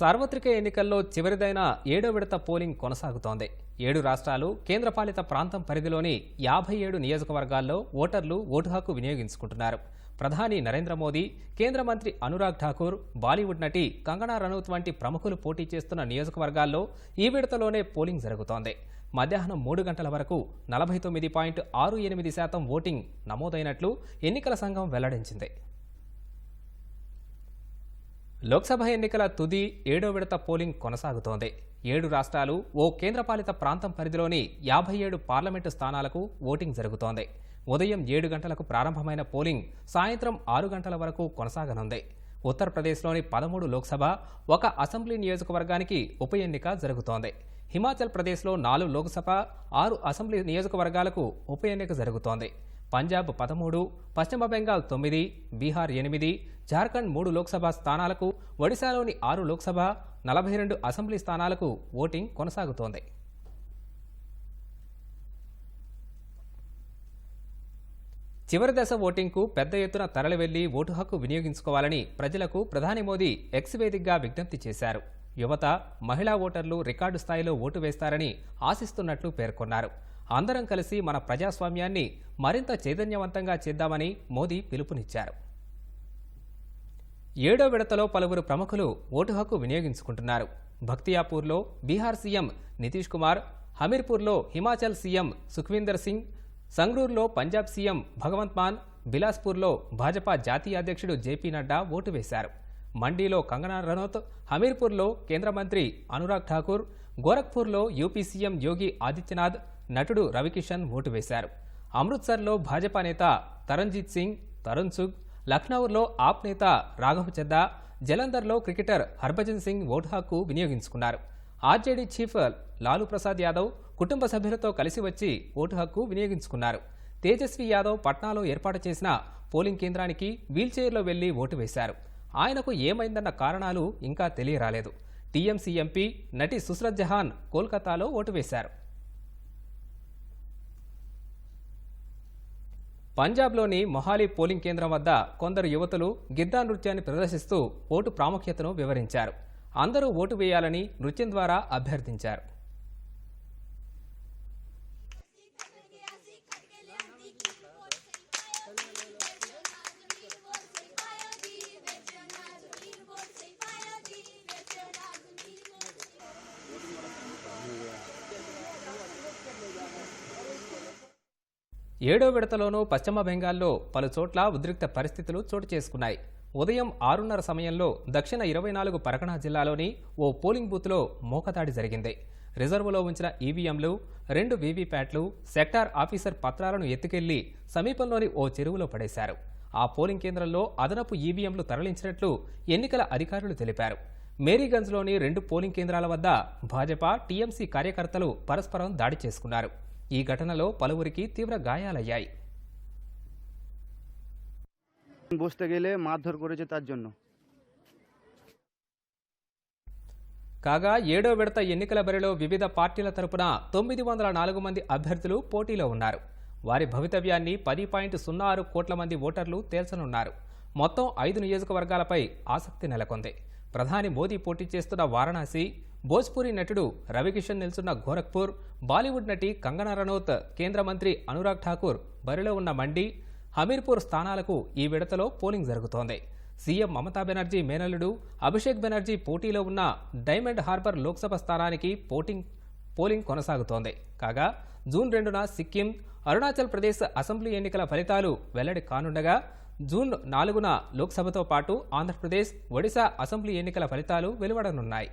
సార్వత్రిక ఎన్నికల్లో చివరిదైన ఏడో విడత పోలింగ్ కొనసాగుతోంది. ఏడు రాష్ట్రాలు కేంద్రపాలిత ప్రాంతం పరిధిలోని యాభై ఏడు నియోజకవర్గాల్లో ఓటర్లు ఓటు హక్కు వినియోగించుకుంటున్నారు. ప్రధాని నరేంద్ర మోదీ కేంద్ర మంత్రి అనురాగ్ ఠాకూర్ బాలీవుడ్ నటి కంగనా రనౌత్ వంటి ప్రముఖులు పోటీ చేస్తున్న నియోజకవర్గాల్లో ఈ విడతలోనే పోలింగ్ జరుగుతోంది. మధ్యాహ్నం మూడు గంటల వరకు నలభై తొమ్మిది పాయింట్ ఆరు ఎనిమిది శాతం ఓటింగ్ నమోదైనట్లు ఎన్నికల సంఘం వెల్లడించింది. లోక్సభ ఎన్నికల తుది ఏడో విడత పోలింగ్ కొనసాగుతోంది. ఏడు రాష్ట్రాలు ఓ కేంద్రపాలిత ప్రాంతం పరిధిలోని యాభై ఏడు పార్లమెంటు స్థానాలకు ఓటింగ్ జరుగుతోంది. ఉదయం ఏడు గంటలకు ప్రారంభమైన పోలింగ్ సాయంత్రం ఆరు గంటల వరకు కొనసాగనుంది. ఉత్తరప్రదేశ్లోని పదమూడు లోక్సభ ఒక అసెంబ్లీ నియోజకవర్గానికి ఉప ఎన్నిక జరుగుతోంది. హిమాచల్ ప్రదేశ్లో నాలుగు లోక్సభ ఆరు అసెంబ్లీ నియోజకవర్గాలకు ఉప ఎన్నిక జరుగుతోంది. పంజాబ్ పదమూడు పశ్చిమ బెంగాల్ తొమ్మిది బీహార్ ఎనిమిది జార్ఖండ్ మూడు లోక్సభ స్థానాలకు ఒడిశాలోని ఆరు లోక్సభ నలభై రెండు అసెంబ్లీ స్థానాలకు ఓటింగ్ కొనసాగుతోంది. చివరి దశ ఓటింగ్కు పెద్ద ఎత్తున తరలివెళ్ళి ఓటు హక్కు వినియోగించుకోవాలని ప్రజలకు ప్రధాని మోదీ ఎక్స్ వేదికగా విజ్ఞప్తి చేశారు. యువత మహిళా ఓటర్లు రికార్డు స్థాయిలో ఓటు వేస్తారని ఆశిస్తున్నట్లు పేర్కొన్నారు. అందరం కలిసి మన ప్రజాస్వామ్యాన్ని మరింత చైతన్యవంతంగా చేద్దామని మోదీ పిలుపునిచ్చారు. ఏడో విడతలో పలువురు ప్రముఖులు ఓటు హక్కు వినియోగించుకుంటున్నారు. భక్తియాపూర్లో బీహార్ సీఎం నితీష్ కుమార్ హమీర్పూర్లో హిమాచల్ సీఎం సుఖ్వీందర్ సింగ్ సంగ్రూర్లో పంజాబ్ సీఎం భగవంత్ మాన్ బిలాస్పూర్లో భాజపా జాతీయ అధ్యక్షుడు జేపీ నడ్డా ఓటు వేశారు. మండీలో కంగనా రనౌత్ హమీర్పూర్లో కేంద్ర మంత్రి అనురాగ్ ఠాకూర్ గోరఖ్పూర్లో యూపీ సీఎం యోగి ఆదిత్యనాథ్ నటుడు రవికిషన్ ఓటు వేశారు. అమృత్సర్లో భాజపా నేత తరంజిత్ సింగ్ తరుణ్ సుగ్ లక్నౌలో ఆప్ నేత రాఘవ్ చద్దా జలంధర్లో క్రికెటర్ హర్భజన్ సింగ్ ఓటు హక్కు వినియోగించుకున్నారు. ఆర్జేడీ చీఫ్ లాలూ ప్రసాద్ యాదవ్ కుటుంబ సభ్యులతో కలిసి వచ్చి ఓటు హక్కు వినియోగించుకున్నారు. తేజస్వి యాదవ్ పట్నాలో ఏర్పాటు చేసిన పోలింగ్ కేంద్రానికి వీల్చైర్లో వెళ్ళి ఓటు వేశారు. ఆయనకు ఏమైందన్న కారణాలు ఇంకా తెలియరాలేదు. టీఎంసీ ఎంపీ నటి సుస్రత్ జహాన్ కోల్కతాలో ఓటు వేశారు. పంజాబ్లోని మొహాలీ పోలింగ్ కేంద్రం వద్ద కొందరు యువతులు గిద్దా నృత్యాన్ని ప్రదర్శిస్తూ ఓటు ప్రాముఖ్యతను వివరించారు. అందరూ ఓటు వేయాలని నృత్యం ద్వారా అభ్యర్థించారు. ఏడో విడతలోనూ పశ్చిమ బెంగాల్లో పలు చోట్ల ఉద్రిక్త పరిస్థితులు చోటు చేసుకున్నాయి. ఉదయం ఆరున్నర సమయంలో దక్షిణ ఇరవై నాలుగు పరగణ జిల్లాలోని ఓ పోలింగ్ బూత్లో మోకదాడి జరిగింది. రిజర్వులో ఉంచిన ఈవీఎంలు రెండు వీవీప్యాట్లు సెక్టార్ ఆఫీసర్ పత్రాలను ఎత్తుకెళ్ళి సమీపంలోని ఓ చెరువులో పడేశారు. ఆ పోలింగ్ కేంద్రంలో అదనపు ఈవీఎంలు తరలించినట్లు ఎన్నికల అధికారులు తెలిపారు. మేరీగంజ్లోని రెండు పోలింగ్ కేంద్రాల వద్ద భాజపా టీఎంసీ కార్యకర్తలు పరస్పరం దాడి చేసుకున్నారు. ఈ ఘటనలో పలువురికి తీవ్ర గాయాలయ్యాయి বসতে গেলে মারধর করেছে তার জন্য కాగా ఏడో విడత ఎన్నికల బరిలో వివిధ పార్టీల తరపున తొమ్మిది వందల నాలుగు మంది అభ్యర్థులు పోటీలో ఉన్నారు వారి భవితవ్యాన్ని పది పాయింట్ సున్నా ఆరు కోట్ల మంది ఓటర్లు తేల్చనున్నారు మొత్తం ఐదు నియోజకవర్గాలపై ఆసక్తి నెలకొంది ప్రధాని మోదీ పోటీ చేస్తున్న వారణాసి భోజ్పురి నటుడు రవికిషన్ నిల్చున్న గోరఖ్పూర్ బాలీవుడ్ నటి కంగనా రనౌత్ కేంద్ర మంత్రి అనురాగ్ ఠాకూర్ బరిలో ఉన్న మండి హమీర్పూర్ స్థానాలకు ఈ విడతలో పోలింగ్ జరుగుతోంది. సీఎం మమతా బెనర్జీ మేనల్లుడు అభిషేక్ బెనర్జీ పోటీలో ఉన్న డైమండ్ హార్బర్ లోక్సభ స్థానానికి పోటింగ్ పోలింగ్ కొనసాగుతోంది. కాగా జూన్ రెండున సిక్కిం అరుణాచల్ ప్రదేశ్ అసెంబ్లీ ఎన్నికల ఫలితాలు వెల్లడి కానుండగా జూన్ నాలుగున లోక్సభతో పాటు ఆంధ్రప్రదేశ్ ఒడిశా అసెంబ్లీ ఎన్నికల ఫలితాలు వెలువడనున్నాయి.